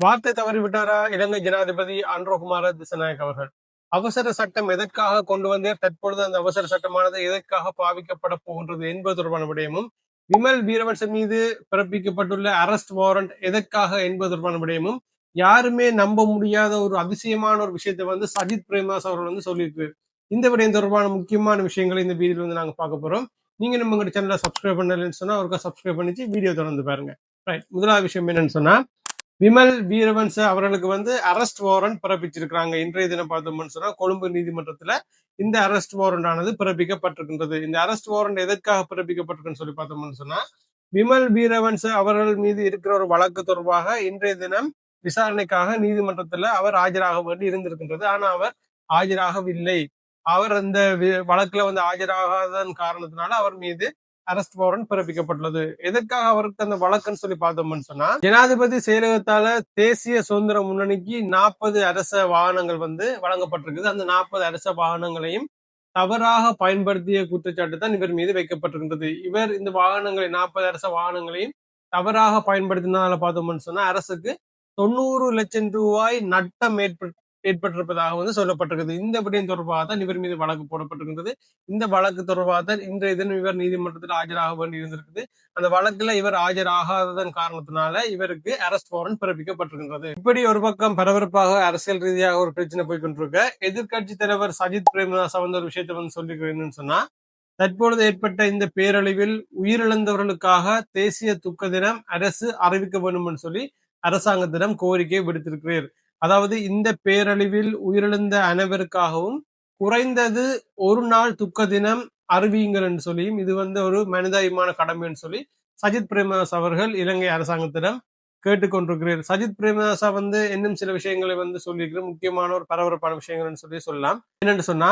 வார்த்தை தவறிவிட்டாரா இலங்கை ஜனாதிபதி அன்ரோகுமார திசநாயக் அவர்கள். அவசர சட்டம் எதற்காக கொண்டு வந்தே தற்பொழுது அந்த அவசர சட்டமானது எதற்காக பாவிக்கப்பட போகின்றது என்பது தொடர்பான விடயமும் விமல் வீரவன்சன் மீது பிறப்பிக்கப்பட்டுள்ள அரெஸ்ட் வாரண்ட் எதற்காக என்பது தொடர்பான விடயமும் யாருமே நம்ப முடியாத ஒரு அதிசயமான ஒரு விஷயத்தை வந்து சஜித் பிரேமதாஸ் அவர்கள் வந்து சொல்லியிருக்கு. இந்த விடயம் தொடர்பான முக்கியமான விஷயங்களை இந்த வீடியோ வந்து நாங்க பார்க்க போறோம். நீங்க நம்ம சேனலை சப்ஸ்கிரைப் பண்ணலன்னு சொன்னா அவருக்கு சப்ஸ்கிரைப் பண்ணிச்சு வீடியோ தொடர்ந்து பாருங்க. ரைட் முதலாவது விஷயம் என்னன்னு சொன்னா விமல் வீரவன்ச அவர்களுக்கு வந்து அரெஸ்ட் வாரண்ட் பிறப்பிச்சிருக்கிறாங்க. இன்றைய தினம் பார்த்தோம்னு சொன்னா கொழும்பு நீதிமன்றத்துல இந்த அரெஸ்ட் வாரண்ட் ஆனது பிறப்பிக்கப்பட்டிருக்கின்றது. இந்த அரெஸ்ட் வாரண்ட் எதற்காக பிறப்பிக்கப்பட்டிருக்குன்னு சொல்லி பார்த்தோம்னு சொன்னா விமல் வீரவன்ச அவர்கள் மீது இருக்கிற ஒரு வழக்கு தொடர்பாக இன்றைய தினம் விசாரணைக்காக நீதிமன்றத்துல அவர் ஆஜராக வேண்டி இருந்திருக்கின்றது. ஆனா அவர் ஆஜராகவில்லை. அவர் அந்த வி- வழக்குல வந்து ஆஜராகாதன் காரணத்தினால அவர் மீது அரெஸ்ட் வாரண்ட் பிறப்பிக்கப்பட்டுள்ளது. எதற்காக அவருக்கு அந்த வழக்குன்னு சொல்லி பார்த்தோம்னு சொன்னா ஜனாதிபதி செயலகத்தால தேசிய சுதந்திர முன்னணிக்கு நாற்பது அரச வாகனங்கள் வந்து வழங்கப்பட்டிருக்குது. அந்த நாற்பது அரச வாகனங்களையும் தவறாக பயன்படுத்திய குற்றச்சாட்டு தான் இவர் மீது வைக்கப்பட்டிருந்தது. இவர் இந்த வாகனங்களை நாற்பது அரச வாகனங்களையும் தவறாக பயன்படுத்தினால பார்த்தோம்னு சொன்னா அரசுக்கு தொண்ணூறு லட்சம் ரூபாய் நட்டம் ஏற்பட்டு ஏற்பட்டிருப்பதாக வந்து சொல்லப்பட்டிருக்கிறது இந்த விடயம் தொடர்பாக தான் இவர் மீது வழக்கு போடப்பட்டிருக்கின்றது. இந்த வழக்கு தொடர்பாக தான் இன்றைய தினம் இவர் நீதிமன்றத்தில் ஆஜராக வேண்டி இருந்திருக்குது அந்த வழக்குல இவர் ஆஜராகாததன் காரணத்தினால இவருக்கு அரெஸ்ட் வாரண்ட் பிறப்பிக்கப்பட்டிருக்கின்றது. இப்படி ஒரு பக்கம் பரபரப்பாக அரசியல் ரீதியாக ஒரு பிரச்சனை போய் கொண்டிருக்க எதிர்க்கட்சி தலைவர் சஜித் பிரேமதாஸ் வந்து ஒரு விஷயத்தை வந்து சொல்லிக்கிறேன்னு சொன்னா தற்பொழுது ஏற்பட்ட இந்த பேரழிவில் உயிரிழந்தவர்களுக்காக தேசிய துக்க தினம் அரசு அறிவிக்க வேண்டும் என்று சொல்லி அரசாங்கத்திடம் கோரிக்கை விடுத்திருக்கிறார் அதாவது இந்த பேரழிவில் உயிரிழந்த அனைவருக்காகவும் குறைந்தது ஒரு நாள் துக்க தினம் அறிவியுங்கள் என்று சொல்லியும் இது வந்து ஒரு மனிதாயமான கடமைன்னு சொல்லி சஜித் பிரேமதாஸ் அவர்கள் இலங்கை அரசாங்கத்திடம் கேட்டுக்கொண்டிருக்கிறார் சஜித் பிரேமதாசா வந்து இன்னும் சில விஷயங்களை வந்து சொல்லியிருக்கிற முக்கியமான ஒரு பரபரப்பான விஷயங்கள்னு சொல்லி சொல்லலாம். என்னென்னு சொன்னா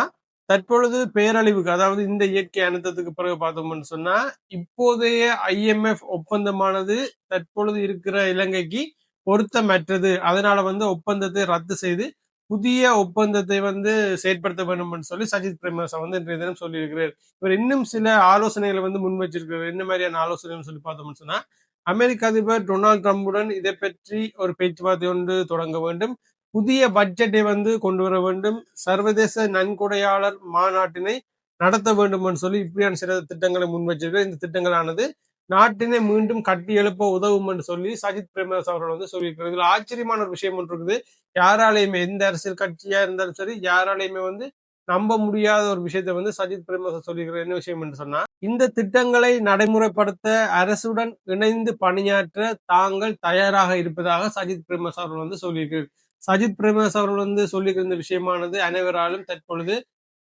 தற்பொழுது பேரழிவுக்கு அதாவது இந்த இயற்கை அனர்த்தத்துக்கு பிறகு பார்த்தோம்னு சொன்னா இப்போதைய ஐஎம்எஃப் ஒப்பந்தமானது தற்பொழுது இருக்கிற இலங்கைக்கு பொருத்தமற்றது. அதனால வந்து ஒப்பந்தத்தை ரத்து செய்து புதிய ஒப்பந்தத்தை வந்து செயற்படுத்த வேண்டும் சொல்லி சஜித் பிரேமதாசா வந்து இன்றைய தினம் சொல்லியிருக்கிறார். இவர் இன்னும் சில ஆலோசனைகளை வந்து முன் வச்சிருக்கிறார் என்ன மாதிரியான ஆலோசனைன்னு சொல்லி பார்த்தோம்னு சொன்னா அமெரிக்க அதிபர் டொனால்ட் ட்ரம்புடன் இதை பற்றி ஒரு பேச்சுவார்த்தை ஒன்று தொடங்க வேண்டும். புதிய பட்ஜெட்டை வந்து கொண்டு வர வேண்டும். சர்வதேச நன்கொடையாளர் மாநாட்டினை நடத்த வேண்டும் என்று சொல்லி இப்படியான சில திட்டங்களை முன் வச்சிருக்கிறார் இந்த திட்டங்களானது நாட்டினை மீண்டும் கட்டி எழுப்ப உதவும் என்று சொல்லி சஜித் பிரேமதாஸ் அவர்கள் வந்து சொல்லியிருக்கிறது இதுல ஆச்சரியமான ஒரு விஷயம் ஒன்று இருக்குது. யாராலையுமே எந்த அரசியல் கட்சியா இருந்தாலும் சரி யாராலையுமே வந்து நம்ப முடியாத ஒரு விஷயத்தை வந்து சஜித் பிரேமதாஸ் சொல்லியிருக்கிற என்ன விஷயம் என்று சொன்னா இந்த திட்டங்களை நடைமுறைப்படுத்த அரசுடன் இணைந்து பணியாற்ற தாங்கள் தயாராக இருப்பதாக சஜித் பிரேமதாஸ் அவர்கள் வந்து சொல்லியிருக்கிறார். சஜித் பிரேமதாஸ் அவர்கள் வந்து சொல்லியிருக்கிற இந்த விஷயமானது அனைவராலும் தற்பொழுது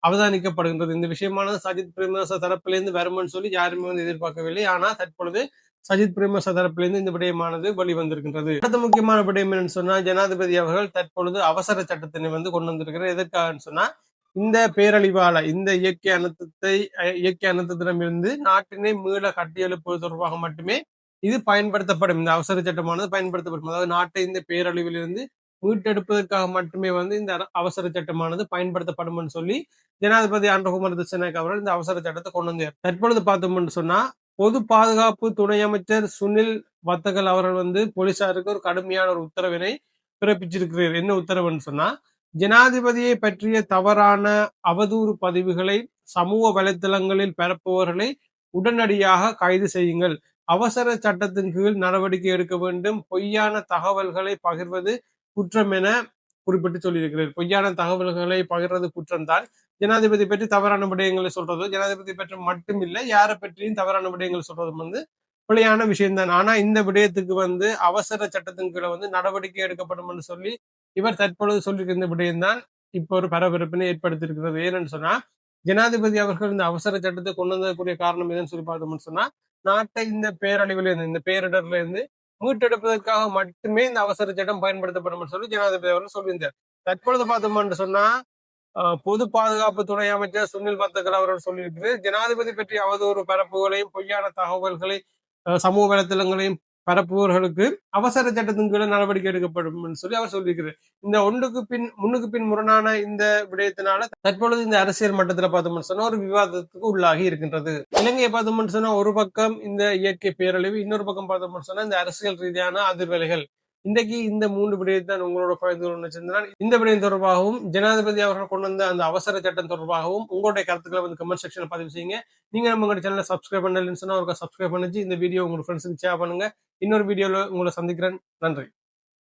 அவதானிக்கப்படுகின்றது. இந்த விஷயமான சஜித் பிரேமதாச தரப்பிலிருந்து வரும்னு சொல்லி யாருமே வந்து எதிர்பார்க்கவில்லை. ஆனால் தற்பொழுது சஜித் பிரேமதாச தரப்பிலிருந்து இந்த விடயமானது வெளிவந்திருக்கின்றது. அடுத்த முக்கியமான விடயம் என்னன்னு சொன்னா ஜனாதிபதி அவர்கள் தற்பொழுது அவசர சட்டத்தினை வந்து கொண்டு வந்திருக்கிறார். எதற்காகன்னு சொன்னா இந்த பேரழிவால இந்த இயற்கை அனர்த்தத்தை இயற்கை அனர்த்தத்திடமிருந்து நாட்டினை மீள கட்டியெழுப்புவது தொடர்பாக மட்டுமே இது பயன்படுத்தப்படும். இந்த அவசர சட்டமானது பயன்படுத்தப்படும். அதாவது நாட்டை இந்த பேரழிவிலிருந்து மீட்டெடுப்பதற்காக மட்டுமே வந்து இந்த அவசர சட்டமானது பயன்படுத்தப்படும் சொல்லி ஜனாதிபதி அன்றகுமார் திசநாயக் அவர்கள் இந்த அவசர சட்டத்தை கொண்டு வந்தார். தற்பொழுது பார்த்தோம்னு சொன்னா பொது பாதுகாப்பு துணை அமைச்சர் சுனில் வத்தகல் அவர்கள் வந்து போலீசாருக்கு ஒரு கடுமையான ஒரு உத்தரவினை பிறப்பிச்சிருக்கிறார். என்ன உத்தரவுன்னு சொன்னா ஜனாதிபதியை பற்றிய தவறான அவதூறு பதிவுகளை சமூக வலைத்தளங்களில் பரப்புபவர்களை உடனடியாக கைது செய்யுங்கள். அவசர சட்டத்தின் கீழ் நடவடிக்கை எடுக்க வேண்டும். பொய்யான தகவல்களை பகிர்வது குற்றம் என குறிப்பிட்டு சொல்லியிருக்கிறார். பொய்யான தகவல்களை பகிர்றது குற்றம்தான். ஜனாதிபதி பற்றி தவறான விடயங்களை சொல்றது ஜனாதிபதி பற்றி மட்டுமில்லை யாரை பற்றியும் தவறான விடயங்கள் சொல்றதும் வந்து பிழையான விஷயம்தான். ஆனா இந்த விடயத்துக்கு வந்து அவசர சட்டத்தின் கீழே வந்து நடவடிக்கை எடுக்கப்படும் சொல்லி இவர் தற்பொழுது சொல்லியிருக்கிற விடயம்தான் இப்போ ஒரு பரபரப்பினை ஏற்படுத்தியிருக்கிறது. ஏன்னு சொன்னா ஜனாதிபதி அவர்கள் இந்த அவசர சட்டத்தை கொண்டு வந்ததுக்குரிய காரணம் எதுன்னு சொல்லி பார்த்தோம்னு சொன்னா நாட்டை இந்த பேரழிவுல இருந்து இந்த பேரிடர்ல இருந்து மீட்டெடுப்பதற்காக மட்டுமே இந்த அவசர சட்டம் பயன்படுத்தப்படும் சொல்லி ஜனாதிபதி அவர்கள் சொல்லியிருந்தார். தற்பொழுது பார்த்தோம்னு சொன்னா பொது பாதுகாப்பு துணை அமைச்சர் சுனில் பத்தகர் அவர்கள் சொல்லியிருக்கிறார் ஜனாதிபதி பற்றிய அவதூறு பரப்புகளையும் பொய்யான தகவல்களை சமூக வலைத்தளங்களையும் பரப்புவர்களுக்கு அவசர சட்டத்தின் கீழே நடவடிக்கை எடுக்கப்படும் சொல்லி அவர் சொல்லியிருக்கிறார். இந்த ஒன்றுக்கு பின் முன்னுக்கு பின் முரணான இந்த விடயத்தினால தற்பொழுது இந்த அரசியல் மட்டத்துல பார்த்தோம்னு சொன்னா ஒரு விவாதத்துக்கு உள்ளாகி இருக்கின்றது. இலங்கையை பார்த்தோம்னு சொன்னா ஒரு பக்கம் இந்த இயற்கை பேரழிவு இன்னொரு பக்கம் பார்த்தோம்னு சொன்னா இந்த அரசியல் ரீதியான அதிர்வலைகள். இன்றைக்கு இந்த மூன்று விடயத்தை தான் உங்களோட பகிர்ந்து கொள்ள இந்த விடயம் தொடர்பாகவும் ஜனாதிபதி அவர்கள் கொண்டு வந்த அந்த அவசர சட்டம் தொடர்பாகவும் உங்களுடைய கருத்துக்களை வந்து கமெண்ட் செக்ஷன்ல பதிவு செய்யுங்க. நீங்க நம்ம உங்களோட சேனலை சப்ஸ்கிரைப் பண்ணலன்னு சொன்னா அவருக்கு சப்ஸ்கிரைப் பண்ணிச்சு. இந்த வீடியோ உங்களோட ஃப்ரெண்ட்ஸுக்கு ஷேர் பண்ணுங்க. இன்னொரு வீடியோல உங்களை சந்திக்கிறேன். நன்றி.